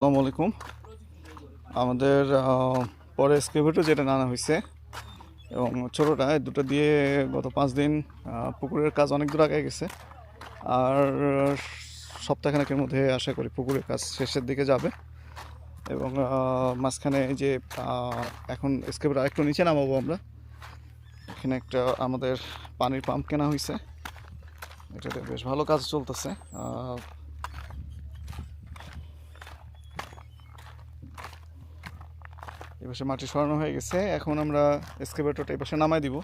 আসসালামু আলাইকুম। আমাদের পরে স্কেভেটও যেটা নানা হয়েছে এবং ছোটোটা দুটো দিয়ে গত পাঁচ দিন পুকুরের কাজ অনেক দূর আগে গেছে। আর সপ্তাহখানেকের মধ্যে আশা করি পুকুরের কাজ শেষের দিকে যাবে এবং মাঝখানে যে এখন স্কেভেট আরেকটু নিচে নামাবো আমরা। এখানে একটা আমাদের পানির পাম্প কেনা হয়েছে এটাতে বেশ ভালো কাজ চলতেছে। এপাশে মাটি সরানো হয়ে গেছে। এখন আমরা এক্সকেভেটরটা এই পাশে নামাই দিব।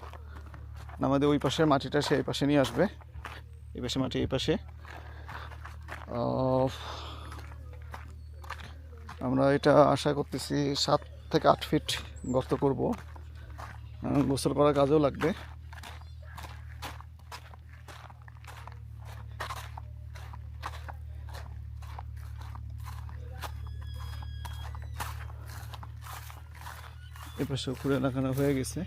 নামাই দিয়ে ওই পাশে মাটিটা সে এই পাশে নিয়ে আসবে। এই পাশে মাটি, এই পাশে। আমরা এটা আশা করতেছি সাত থেকে আট ফিট গর্ত করব। গোসল করার কাজেও লাগবে। এ পাশে খুঁড়ে লাগানো হয়ে গেছে।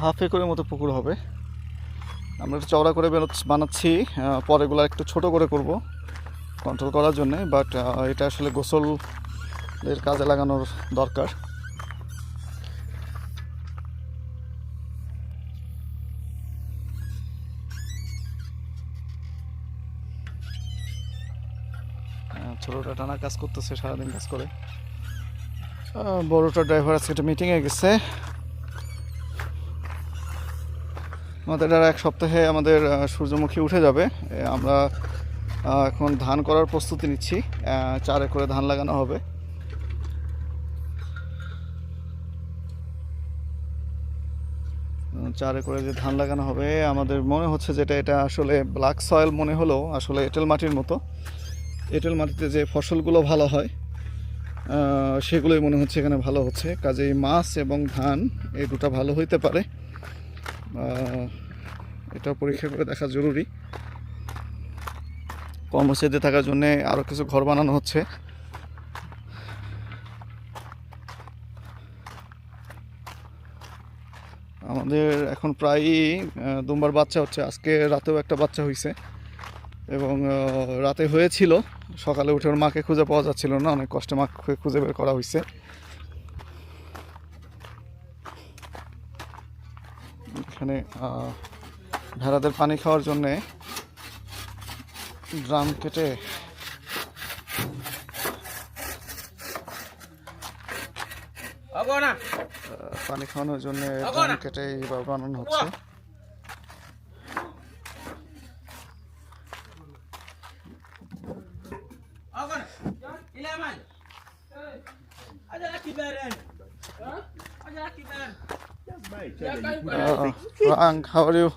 হাফ একরের মতো পুকুর হবে। আমরা একটু চওড়া করে বানাচ্ছি পরেগুলো একটু ছোট করে করব কন্ট্রোল করার জন্য বাট এটা আসলে গোসলের কাজে লাগানোর দরকার। ছোটটা টানা কাজ করতেছে, সারাদিন কাজ করে। বড়টা ড্রাইভার আজকে একটা মিটিংয়ে গেছে। আমাদের এক সপ্তাহে আমাদের সূর্যমুখী উঠে যাবে। আমরা এখন ধান করার প্রস্তুতি নিচ্ছি। চার একরে ধান লাগানো হবে। চার একরে যে ধান লাগানো হবে, আমাদের মনে হচ্ছে যেটা, এটা আসলে ব্ল্যাক সয়েল মনে হলো আসলে এঁটেল মাটির মতো। এঁটেল মাটিতে যে ফসলগুলো ভালো হয় সেগুলোই মনে হচ্ছে এখানে ভালো হচ্ছে। কাজেই মাছ এবং ধান এই দুটো ভালো হইতে পারে। এটা পরীক্ষা করে দেখা জরুরি। কর্মচারীদের থাকার জন্যে আরও কিছু ঘর বানানো হচ্ছে। আমাদের এখন প্রায়ই দুমবার বাচ্চা হচ্ছে। আজকে রাতেও একটা বাচ্চা হয়েছে এবং রাতে হয়েছিল। সকালে উঠে ওর মাকে খুঁজে পাওয়া যাচ্ছিল না। অনেক কষ্টে মাকে খুঁজে বের করা হয়েছে এখানে ভেড়াদের পানি খাওয়ার জন্যে ড্রাম কেটে পানি খাওয়ানোর জন্য ড্রাম কেটে বানানো হচ্ছে। রাং হাওয়ার ইউ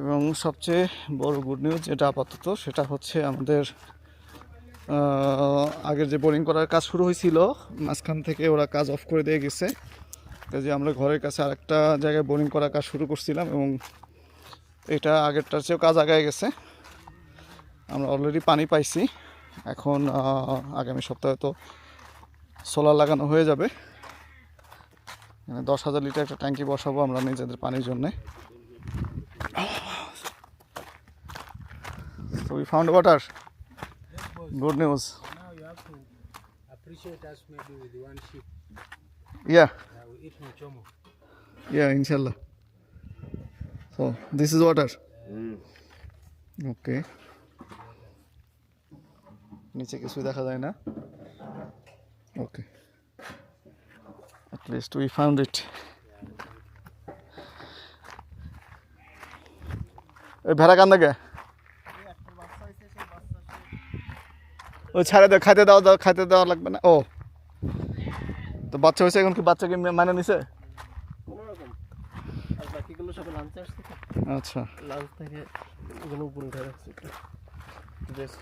এবং সবচেয়ে বড় গুড নিউজ যেটা আপাতত, সেটা হচ্ছে আমাদের আগের যে বোরিং করার কাজ শুরু হয়েছিল, মাঝখান থেকে ওরা কাজ অফ করে দিয়ে গেছে। কাজে আমরা ঘরের কাছে আরেকটা জায়গায় বোরিং করার কাজ শুরু করছিলাম এবং এটা আগেরটার চেয়েও কাজ আগায় গেছে। আমরা অলরেডি পানি পাইছি। এখন আগামী সপ্তাহে তো সোলার লাগানো হয়ে যাবে। মানে দশ হাজার লিটার একটা ট্যাঙ্কি বসাবো আমরা নিজেদের পানির জন্যে। We found water good news yeah yeah ইনশাল্লাহ so this is water okay নিচে কিছু দেখা যায় না। ওকে least we found it. এই ভেড়া কান্দা গে ও ছাড়ে দাও খাইতে দাও দাও খাইতে দেওয়া লাগবে না। ও। তো বাচ্চা হয়েছে এখন কি বাচ্চাকে মানে নিছে? আচ্ছা। লাঞ্চ থেকে উপরে উঠে রাখছি একটু বেশ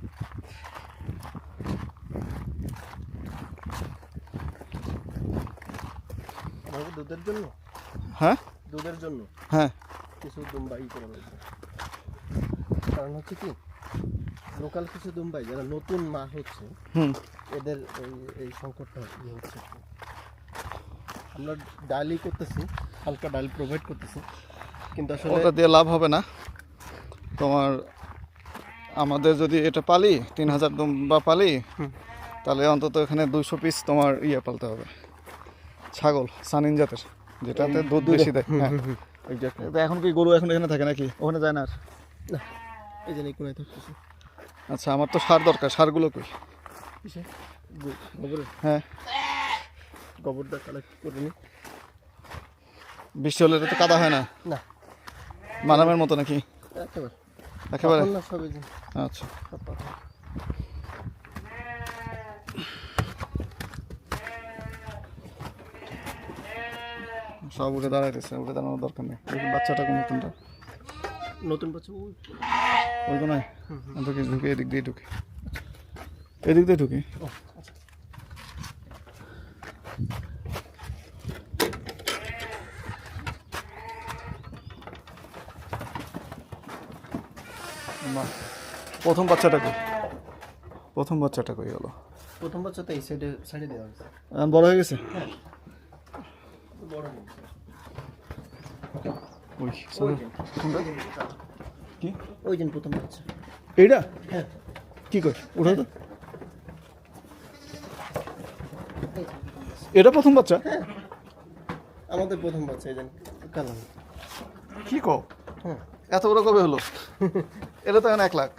আমাকে দুধের জন্য? হ্যাঁ? দুধের জন্য? হ্যাঁ। কিছু দুম্বাই করে রয়েছে কারণ হচ্ছে কি লোকাল কিছু দুম্বাই যারা নতুন মা হচ্ছে এদের এই এই সংকটটা ইয়ে হচ্ছে। আমরা ডালই করতেছি হালকা ডাল প্রোভাইড করতেছি। কিন্তু আসলে ওটা দিয়ে লাভ হবে না। তোমার আমাদের যদি এটা পালি তিন হাজার দুম্বা পালি তাহলে অন্তত এখানে দুইশো পিস তোমার ইয়ে পালতে হবে। ছাগল সানিন জাতের যেটাতে দুধ বেশি দেয়। হ্যাঁ। এখন কি গরু এখন এখানে থাকে নাকি? ওখানে যায় না আর? না। এই যে কোনায় থাকতেছি। আচ্ছা আমার তো সার দরকার সারগুলো কই? কিসে গো- গোবরের? হ্যাঁ। গোবরটা কালেক্ট করে নি। বৃষ্টি হলে তো কাদা হয় না? না। মারামের মতো নাকি? একেবারে। একেবারে? আচ্ছা। সব উঠে দাঁড়াইতেছে উঠে দাঁড়ানোর দরকার নেই। বাচ্চাটা কোন নতুনটা। নতুন বাচ্চা? ওই কোনায় ঢুকে ঢুকে এদিক দিয়ে ঢুকে। এদিক দিয়ে ঢুকে। ও আচ্ছা। প্রথম বাচ্চাটা কই? প্রথম বাচ্চাটা কই হলো? প্রথম তো এই সাইডে সাইডে দেওয়া হয়েছে। বড় হয়ে গেছে? বড় নেই। ওই কি ওই দিন প্রথম বাচ্চা এইটা হ্যাঁ কি কই উঠো তো এটা প্রথম বাচ্চা আমাদের প্রথম বাচ্চা এই কালাম কি কো হ্যাঁ এত বড় কবে হলো। এটা তো এখন এক লাখ।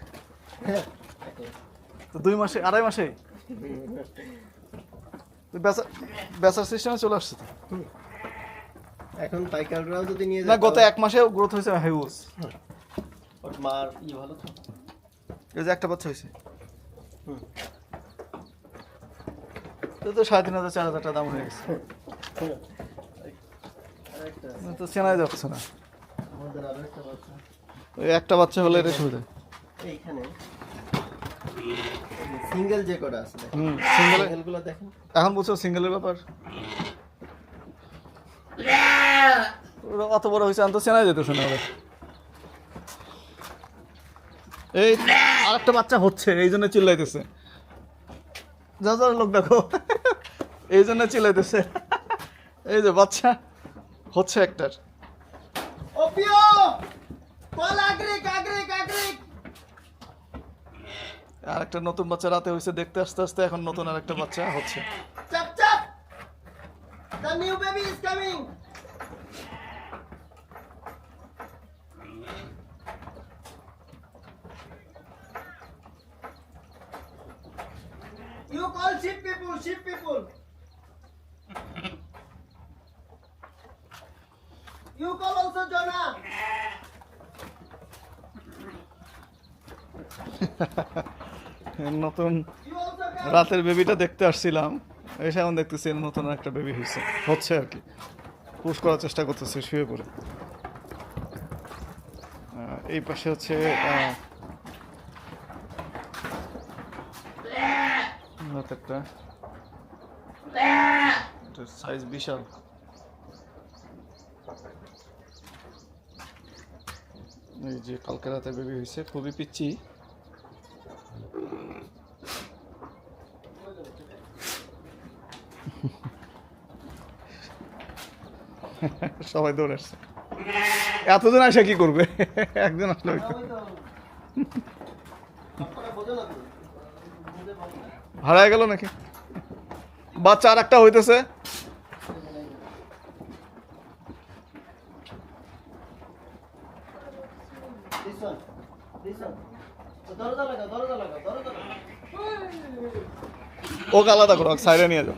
হ্যাঁ তো দুই মাসে আড়াই মাসে? বেচার সিস্টেমে চলে আসছে তো। এখন পাইকাররাও যদি নিয়ে না গত এক মাসে গ্রোথ হয়েছে হিউজ ওর মার ই ভালো তো? এই যে একটা বাচ্চা হয়েছে। হুম। তো তো সাড়ে তিন হাজার চার হাজার টাকা দাম হয়ে গেছে। না তো চেনাই যাচ্ছে না। আমাদের আরও একটা বাচ্চা। ওই একটা বাচ্চা হলে এটা সুবিধা। এইখানে। সিঙ্গেল যে কটা আছে হুম সিঙ্গেল দেখেন। এখন বুঝছ সিঙ্গেলের ব্যাপার? অত বড় হয়েছে আমি তো চেনাই যেতেছে না ওরা এই আরেকটা বাচ্চা হচ্ছে এই জন্য চিল্লাইতেছে। যা যা লোক দেখো। এই জন্য চিল্লাইতেছে। এই যে বাচ্চা হচ্ছে একটার। আর একটা নতুন বাচ্চা রাতে হয়েছে দেখতে আস্তে আস্তে এখন নতুন আর একটা বাচ্চা হচ্ছে। চাপ চাপ the new baby is coming You call sheep people, sheep people. You call also Jonah. নতুন. রাতের বেবিটা দেখতে আসছিলাম। এসে এখন দেখতেছি নতুন একটা বেবি হয়েছে হচ্ছে আর কি। পুশ করার চেষ্টা করতেছে, শুয়ে পড়ে। এই পাশে হচ্ছে সাইজ বিশাল। এই যে কালকে রাতে বেবি হয়েছে খুবই পিচ্ছি সবাই দৌড় আসছে এতজন আসে কি করবে একজন আসলে? হারায় গেল নাকি বাচ্চা আর একটা হইতেছে। ওকে আলাদা করো সাইডে নিয়ে যাও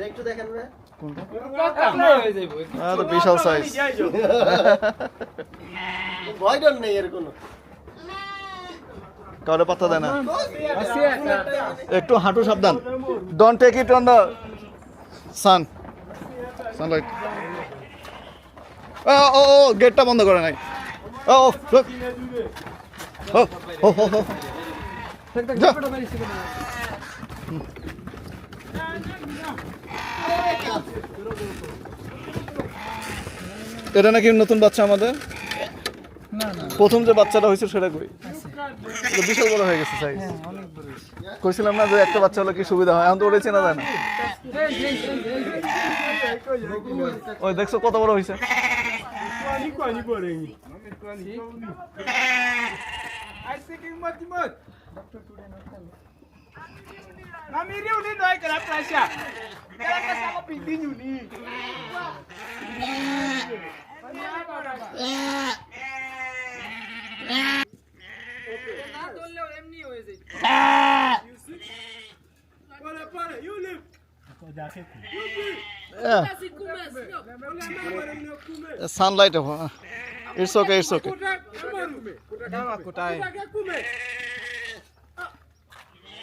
এটা একটু দেখেন না বিশাল সাইজ ভয় ডর নেই এর কোনো কাউরে পাত্তা দেয় না একটু হাঁটু সাবধান don't take it on the sun sunlight ও ও গেটটা বন্ধ করে নাই ও ও. এটা নাকি নতুন বাচ্চা আমাদের প্রথম যে বাচ্চাটা হয়েছে সেটা কই বিশাল বড় হয়ে গেছে সাইজ কইছিলাম না যে একটা বাচ্চা হলে কি সুবিধা হয় এখন তো ওটাই চেনা যায় না ওই দেখছ কত বড় হয়েছে Mamiri uni doi kala prasya. Kala kasa ko pindin uni. Sunlight it's okay it's okay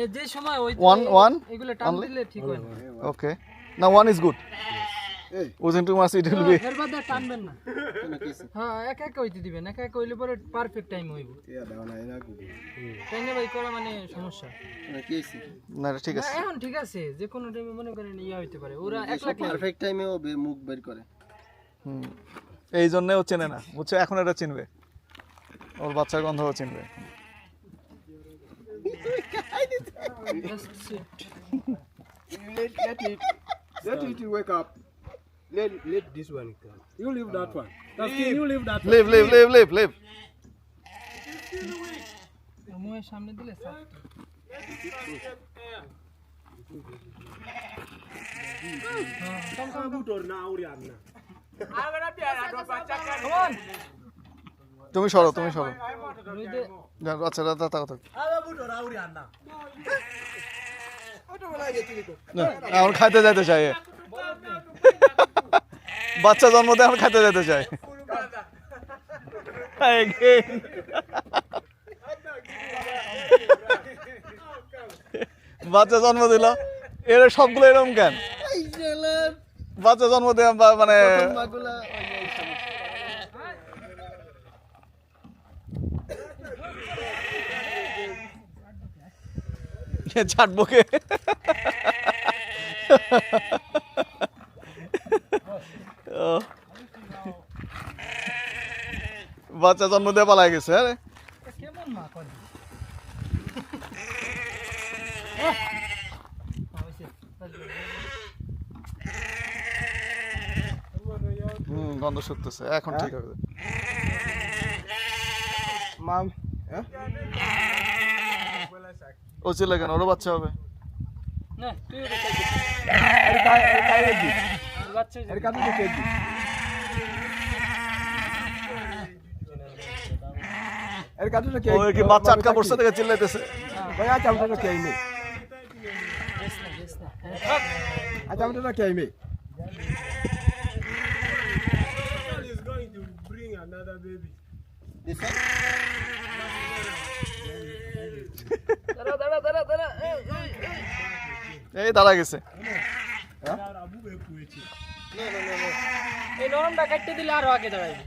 এ যে সময় ওই One, one? এগুলো টান দিলে ঠিক হয় না। Okay. Now one is good. Hey. Within two months it will be. এর বাদে টানবেন না। হ্যাঁ একা একা হইতে দিবেন একা একা হইলে পরে পারফেক্ট টাইম হইব। Yeah, down I like তাই না ভাই করা মানে সমস্যা। না ঠিক না, আছে। এখন ঠিক আছে যে কোনো টাইমে মনে করেন ইয়া হইতে পারে ওরা এক লাখ পারফেক্ট টাইমে ও মুখ বের করে। হুম। এই জন্য ও চেনে না। বুঝছ এখন এটা চিনবে। ওর বাচ্চার গন্ধও চিনবে। Let, let it, let it wake up. Let, let this one come. You leave that one. Taskin, you leave that one. Leave leave leave leave leave মুয়ের সামনে দিলে স্যার তুমি সরো তুমি সরো। ওই যে যা, বাচ্চারা তা তাকাও থাক এখন খাইতে যাইতে চাই। বাচ্চা জন্ম দিয়ে এখন খাইতে যেতে চাই। বাচ্চা জন্ম দিল। এর সবগুলো এরকম কেন? বাচ্চা জন্ম দেওয়া বা- মানে ছাড়বো কে বাচ্চা জন্ম দিয়ে পালাই গেছে আরে। হুম গন্ধ শুকতেছে এখন ঠিক হবে। Mom. ও চিল্লা কেন ওরও বাচ্চা হবে। বাচ্চা kjenne. Er kan ikke ও কি বাচ্চা আটকা পড়ছে থেকে এই, এই, এই। এই দাঁড়া গেছে। এই নরমটা কাটতে দিলে আরও আগে দাঁড়াইবে।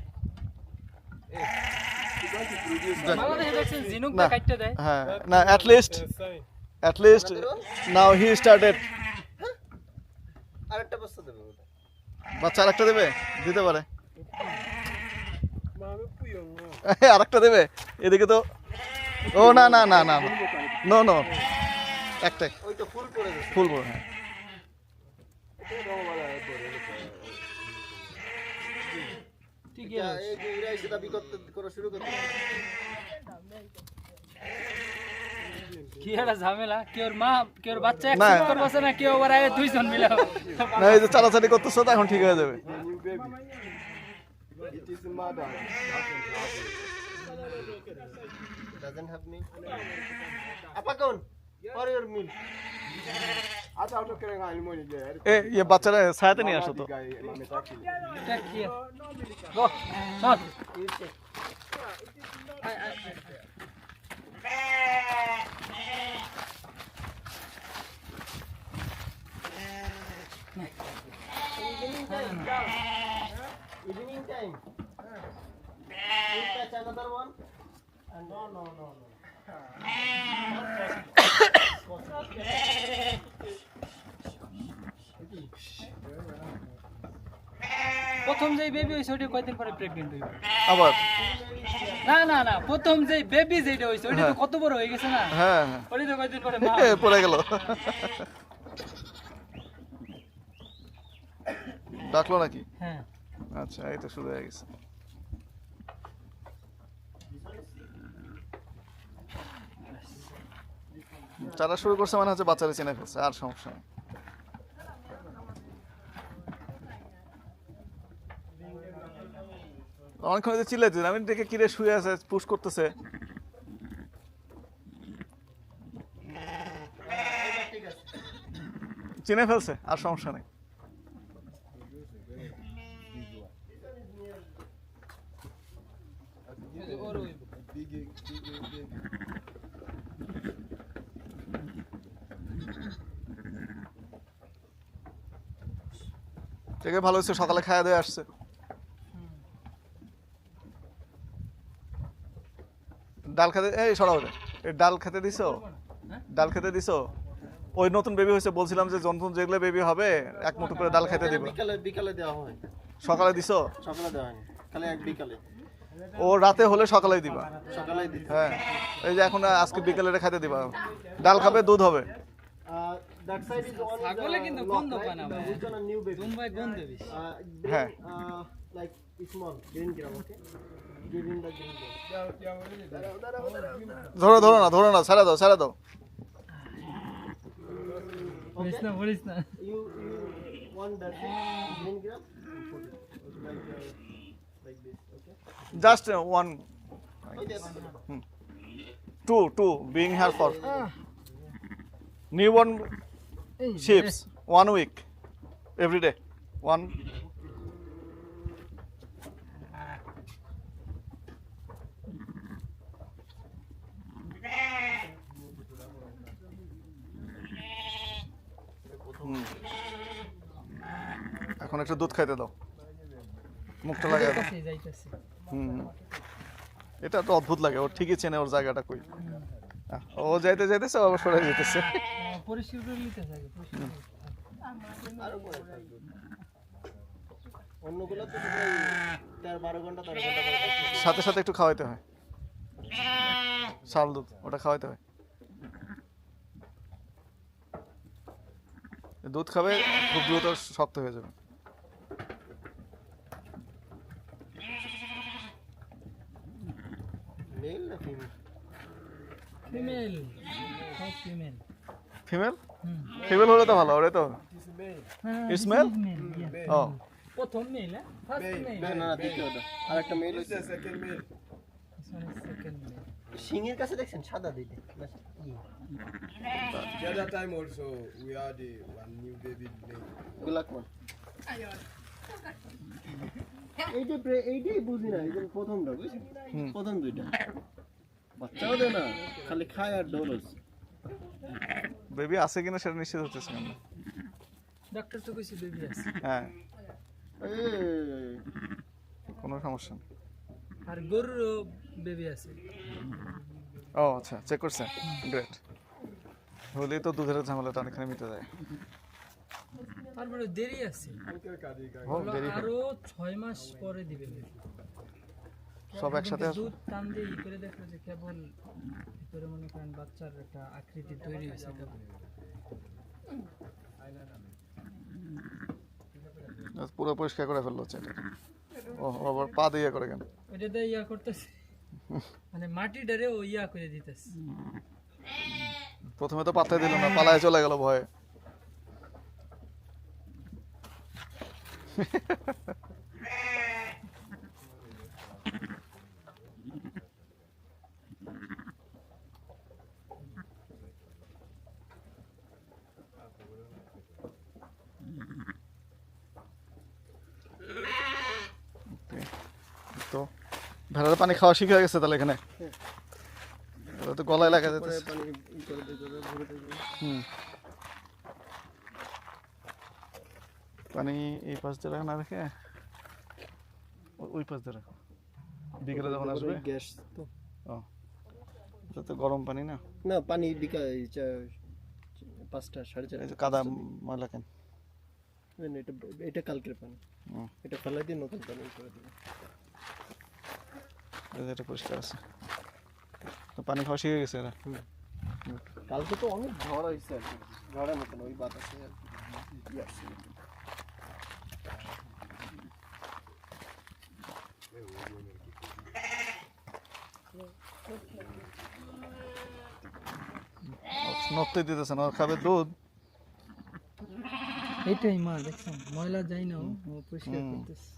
হ্যাঁ লিস্ট নাও হি স্টার্টেড আরেকটা বস্তা দেবে বাচ্চা আরেকটা দেবে? দিতে পারে. আরেকটা দেবে? এদিকে তো ও না না না না নো। নো একটাই। ওই তো ফুল পড়ে। গেছে ফুল বড় হ্যাঁ ঠিক আছে। এই যে এরা এসে দাবি করতে করা শুরু করতে কি একটা ঝামেলা কেউ মা কেউ বাচ্চা না। কেউ আবার আগে দুইজন মিলে? না এই যে চালাচালি করতেছো তো এখন ঠিক হয়ে যাবে। It is mother. Doesn't have me apa kon for your meal Ata auto kere ngali mo ni je. এ ইয়ে বাচ্চারা ছায়াতে নিয়ে আসো তো Guy mami taki. এটা কি গো চল evening time evening time you catch another one and no no no no. প্রথম যে বেবি হইছে ওটা কয়দিন পরে প্রেগনেন্ট হইবে? আবার? না না না প্রথম যে বেবি যেটা হইছে ওটা তো কত বড় হয়ে গেছে না? হ্যাঁ হ্যাঁ। তো কয়দিন পরে মা পড়ে গেল। ডাকলো নাকি? হ্যাঁ। আচ্ছা এই তো শুরু হয়ে গেছে। যারা শুরু করছে মানে হচ্ছে বাচ্চারা চিনে ফেলছে, আর সমস্যা নেই। অনেকক্ষণ হয়তো চিল্লাইতে আমি দেখে কিরে শুয়ে আছে, পুশ করতেছে। চিনে ফেলছে, আর সমস্যা নেই। আছে ভালো হয়েছে সকালে খাওয়া দিয়ে আসছে। ডাল খেতে এই সরাও ডাল খেতে দিছো? ডাল খেতে দিছো? ওই নতুন বেবি হয়েছে বলছিলাম যে যখন যেগুলো বেবি হবে এক মুঠো করে ডাল খেতে দিব। বিকালে বিকালে দেওয়া হয়। সকালে দিছো? সকালে দেওয়া হয়নি খালি এক বিকালে। ও রাতে হলে সকালেই দিবা। সকালেই হ্যাঁ এই যে এখন আজকে বিকেলে খেতে দিবা। ডাল খাবে দুধ হবে। That side is on ছাগলে কিন্তু গন্ধ পায় না ভাই। which one a new baby Mumbai গন্ধ বেশি uh, হ্যাঁ। uh, like small green gram okay give him the green gram ধরো ধরো না ধরো না ছেড়ে দাও ছেড়ে দাও বলিস না বলিস না you you want that green gram put it like uh, like this okay just one okay two two being here for new ships one week. Every day. One. এখন একটু দুধ খাইতে দাও। মুখটা লাগে হুম। এটা তো অদ্ভুত লাগে ওর ঠিকই চেনে ওর জায়গাটা কই। ও যাইতে যাইতেছে, ও সরে যেতেছে সাথে সাথে একটু খাওয়াইতে হয়। শাল দুধ, ওটা খাওয়াইতে হয়। দুধ খাবে, খুব দ্রুত শক্ত হয়ে যাবে। মেল না ফিমেল সব ফিমেল ফিমেল ফিমেল হলে তো ভালো ওরে তো। হ্যাঁ, It's male? মেল ও প্রথম মেল হ্যাঁ? ফার্স্ট মেল না না দ্বিতীয়টা। আর একটা male second male. Second male সিংহের কাছে দেখছেন? সাদা দিতে The other time also we had a one new baby এইটা প্রে- এইটাই বুঝি না এই প্রথমটা বুঝছেন? প্রথম দুইটা। বাচ্চাও দেয় না খালি খায় আর ডোলস বেবি আছে কিনা সেটা নিশ্চিত হতেছে না। ডাক্তার তো কইছে বেবি আছে। হ্যাঁ। কোনো সমস্যা নেই। আর গরুরও বেবি আছে। ও আচ্ছা চেক করছে। গ্রেট হলেই তো দুধের ঝামেলাটা অনেকখানি মিটে যায়। তারপরে দেরি আছে। দেরি। আরও ছয় মাস পরে দিবে সব একসাথে আসবে দুধ টান দিয়ে ই করে দেখল যে কেবল ভিতরে মনে করেন বাচ্চার একটা আকৃতি তৈরি হয়েছে কেবল। পুরো পরিষ্কার করে ফেলল হচ্ছে ও আবার পা দিয়ে করে কেন? ওইটাতে ইয়া করতেছে। মানে মাটি ডারে ও ইয়া করে দিতেছে। প্রথমে তো পাত্তাই দিল না পালায় চলে গেল ভয়ে Okay. তো ভেড়ার পানি খাওয়া শিখে গেছে তাহলে এখানে। ওরা তো গলায় লাগা যেতে পানি। হুম। এই পাশ দিয়ে রাখো না রেখে ওই পাশ দিয়ে রাখো। বিকেলে যখন আসবে? গ্যাস তো। এটা তো গরম পানি না? না পানি বিকাল পাঁচটা সাড়ে চারটা কাদা ময়লা কেন? এটা এটা কালকের পানি। এটা ফেলাই দিয়ে নতুন পানি করে দেবে। এটা পরিষ্কার আছে। তো পানি খাওয়া শিখে গেছে এরা। কালকে তো অনেক ঝড় হয়েছে আর কি ঝড়ের মতন ওই বাতাসে আর কি। নড়তে দিতেছে না খাবে দুধ। এইটাই মা দেখছেন ময়লা যাই না ও পরিষ্কার করতেছে।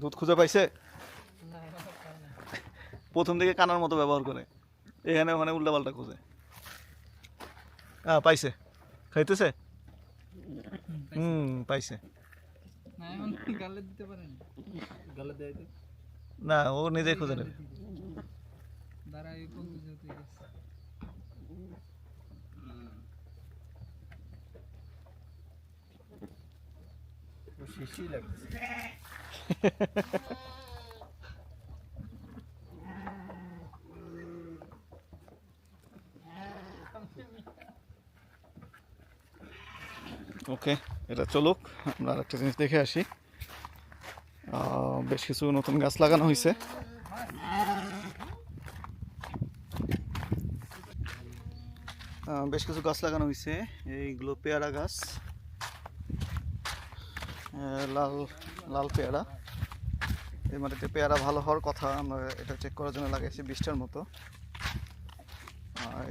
দুধ খুঁজে পাইছে? প্রথম দিকে কানার মতো ব্যবহার করে। এখানে ওখানে উল্টা পাল্টা খুঁজে। হ্যাঁ পাইছে। খাইতেছে? হুম পাইছে। না এখন গালে দিতে পারেন গালে দেয় তো। না ও নিজে খুঁজে নেবে। শিশি লাগছে। ওকে এটা চলুক, আমরা একটা জিনিস দেখে আসি। বেশ কিছু নতুন গাছ লাগানো হয়েছে বেশ কিছু গাছ লাগানো হয়েছে এইগুলো পেয়ারা গাছ লাল লাল পেয়ারা। এই মাটিতে পেয়ারা ভালো হওয়ার কথা আমরা এটা চেক করার জন্য লাগাইছি বিশটার মতো।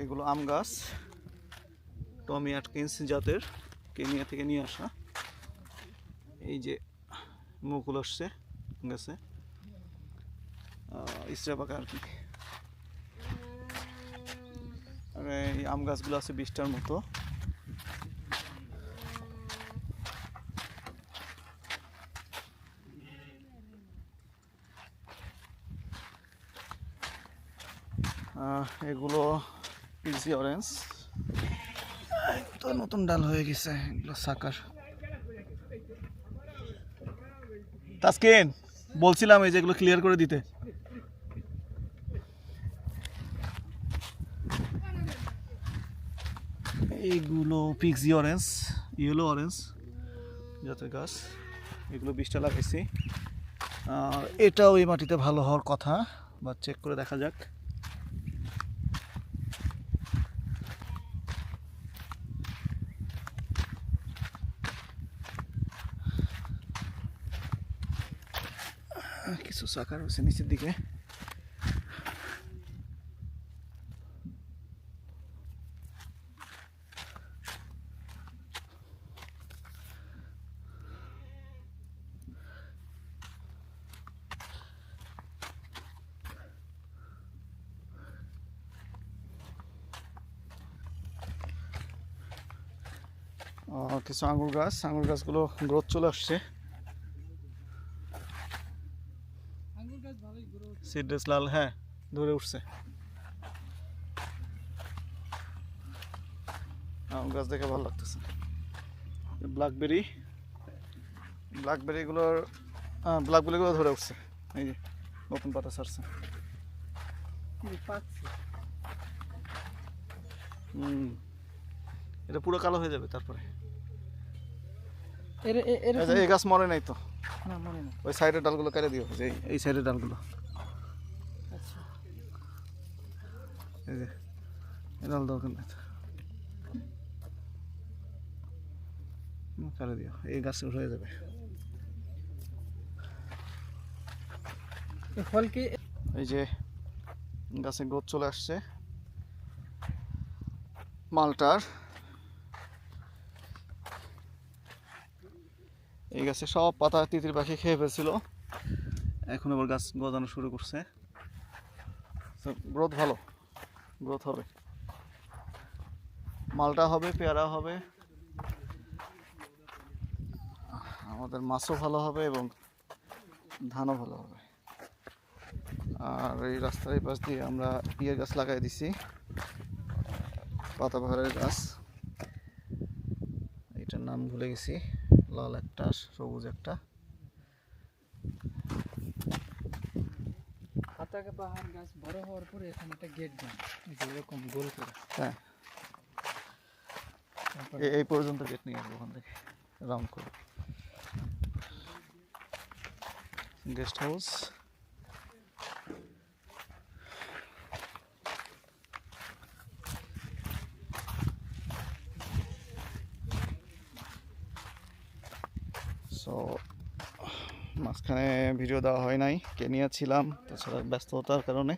এগুলো আম গাছ, টমি অ্যাটকিন্স জাতের, কেনিয়া থেকে নিয়ে আসা। এই যে মুকুল আসছে গেছে। ইসরা পাকা আর কি। আর এই আম গাছগুলো আছে বিশটার মতো। এগুলো পিজি অরেঞ্জ। তো নতুন ডাল হয়ে গেছে, এগুলো সাকার। তাসকিন, বলছিলাম এই যেগুলো ক্লিয়ার করে দিতে। এইগুলো পিক্সি অরেঞ্জ ইয়েলো অরেঞ্জ জাতের গাছ। এগুলো বীজটা লাগাইছি। এটাও এই মাটিতে ভালো হওয়ার কথা বা চেক করে দেখা যাক। সাকার হয়েছে নিচের দিকে। কিছু আঙুর গাছ আঙুর গাছগুলো গ্রোথ চলে আসছে আঙ্গুর গাছ গ্রো লাল হ্যাঁ ধরে উঠছে। আম গাছ দেখে ভালো লাগতেছে। ব্ল্যাকবেরি ব্ল্যাকবেরিগুলোর ব্ল্যাকবেরিগুলো ধরে উঠছে। এই যে নতুন পাতা ছাড়ছে। হুম এটা পুরো কালো হয়ে যাবে তারপরে। এই গাছ মরে নাই তো। ওই সাইডের ডালগুলো কেটে দিও যে এই সাইডের ডালগুলো। এই যে এই ডাল দরকার নেই দিও এই গাছ হয়ে যাবে। ফল কি? এই যে গাছে গ্রোথ চলে আসছে। মালটার। এই গাছে সব পাতা তিতির পাখি খেয়ে ফেলছিল। এখন আবার গাছ গজানো শুরু করছে। গ্রোথ ভালো। গ্রোথ হবে। মালটা হবে, পেয়ারা হবে। আমাদের মাছও ভালো হবে এবং ধানও ভালো হবে। আর এই রাস্তার এই পাশ দিয়ে আমরা ইয়ের গাছ লাগাই দিছি। পাতাবাহারের গাছ। এটার নাম ভুলে গেছি। লাল একটা, সবুজ একটা। পাতাকে পাহাড় গাছ বড় হওয়ার পরে এখানে একটা গেট দেন এরকম গোল করে। হ্যাঁ। এই পর্যন্ত গেট নিয়ে আসব ওখান থেকে। রাউন্ড করে। গেস্ট হাউস সো মাঝখানে ভিডিও দেওয়া হয় নাই, কেনিয়া ছিলাম, তাছাড়া ব্যস্ততার কারণে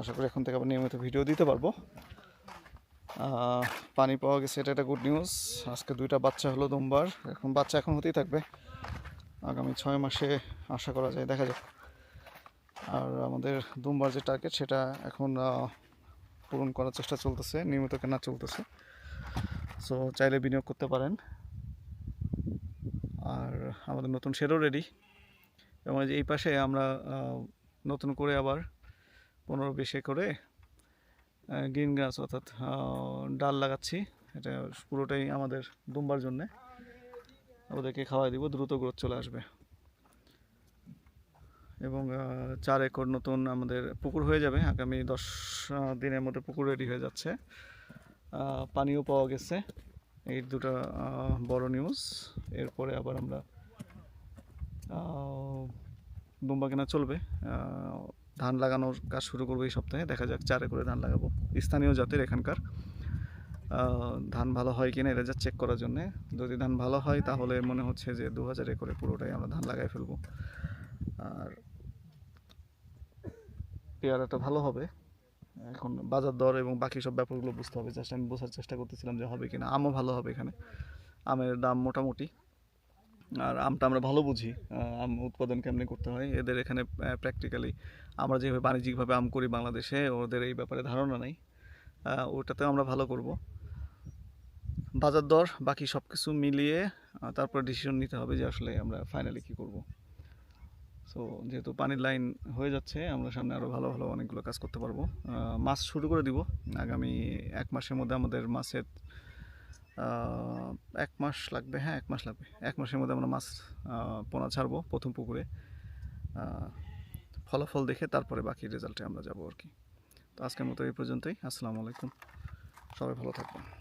আশা করি এখন থেকে আবার নিয়মিত ভিডিও দিতে পারব। পানি পাওয়া গেছে, এটা একটা গুড নিউজ আজকে দুইটা বাচ্চা হলো দুমবার এখন বাচ্চা এখন হতেই থাকবে। আগামী ছয় মাসে আশা করা যায়, দেখা যাক। আর আমাদের দুমবার যে টার্গেট সেটা এখন পূরণ করার চেষ্টা চলতেছে, নিয়মিত কেনা চলতেছে। সো চাইলে বিনিয়োগ করতে পারেন। আর আমাদের নতুন শেডও রেডি এবং এই পাশে আমরা নতুন করে আবার পনেরো বিশে করে গ্রিন গাছ অর্থাৎ ডাল লাগাচ্ছি। এটা পুরোটাই আমাদের দুমবার জন্যে। ওদেরকে খাওয়াই দিব, দ্রুত গ্রোথ চলে আসবে। এবং চার একর নতুন আমাদের পুকুর হয়ে যাবে। আগামী দশ দিনের মধ্যে পুকুর রেডি হয়ে যাচ্ছে। পানিও পাওয়া গেছে। এই দুটো বড় নিউজ এরপরে আবার আমরা দুম্বা কেনা চলবে। ধান লাগানোর কাজ শুরু করব এই সপ্তাহে। দেখা যাক চারে করে ধান লাগাবো। স্থানীয় জাতের এখানকার। ধান ভালো হয় কিনা এটা যা চেক করার জন্যে। যদি ধান ভালো হয় তাহলে মনে হচ্ছে যে দু হাজার একরে পুরোটাই আমরা ধান লাগাই ফেলব। আর পেয়ারাটা ভালো হবে। এখন বাজার দর এবং বাকি সব ব্যাপারগুলো বুঝতে হবে। জাস্ট আমি বোঝার চেষ্টা করতেছিলাম যে হবে কিনা। আমও ভালো হবে এখানে। আমের দাম মোটামুটি। আর আমটা আমরা ভালো বুঝি আম উৎপাদন কেমনি করতে হয়। এদের এখানে প্র্যাকটিক্যালি আমরা যেভাবে বাণিজ্যিকভাবে আম করি বাংলাদেশে, ওদের এই ব্যাপারে ধারণা নেই। ওটাতেও আমরা ভালো করব। বাজার দর, বাকি সব কিছু মিলিয়ে তারপর ডিসিশন নিতে হবে যে আসলে আমরা ফাইনালি কী করব। সো যেহেতু পানির লাইন হয়ে যাচ্ছে, আমরা সামনে আরও ভালো ভালো অনেকগুলো কাজ করতে পারব। মাছ শুরু করে দিব। আগামী এক মাসের মধ্যে আমাদের মাছের এক মাস লাগবে হ্যাঁ এক মাস লাগবে। এক মাসের মধ্যে আমরা মাছ পোনা ছাড়বো প্রথম পুকুরে। ফলাফল দেখে তারপরে বাকি রেজাল্টে আমরা যাব আর কি। তো আজকের মতো এই পর্যন্তই। আসসালামু আলাইকুম। সবাই ভালো থাকবেন।